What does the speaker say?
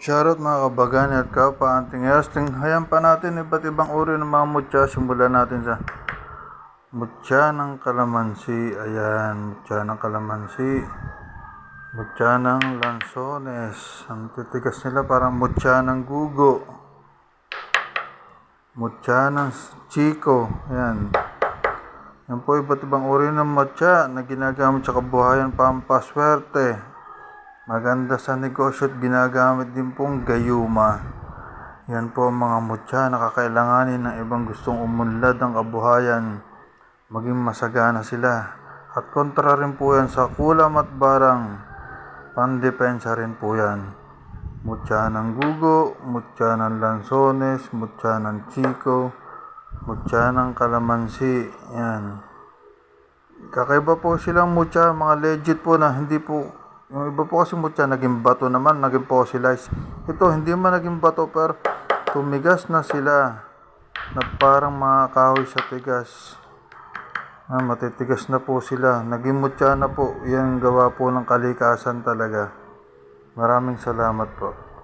Shoutout mga kabagani at kapaanting yasting. Hayan pa natin iba't ibang uri ng mga mutya. Simulan natin sa mutya ng kalamansi. Ayan, mutya ng kalamansi. Mutya ng lansones. Ang titigas nila parang mutya ng gugo. Mutya ng chiko. Ayan. Yan po iba't ibang uri ng mutya na ginagamit sa kabuhayan pampaswerte. Maganda sa negosyo at ginagamit din pong gayuma. Yan po ang mga mutya na kakailanganin ng ibang gustong umunlad ng kabuhayan. Maging masagana sila. At kontra rin po yan sa kulam at barang. Pandepensa rin po yan. Mutya ng gugo, mutya ng lansones, mutya ng chiko, mutya ng kalamansi. Yan. Kakaiba po silang mutya, mga legit po na hindi po yung iba po kasi mutya naging bato naman, naging fossilized. Ito hindi man naging bato pero tumigas na sila na parang mga kahoy sa tigas. Ah, matitigas na po sila. Naging mutya na po. Yan gawa po ng kalikasan talaga. Maraming salamat po.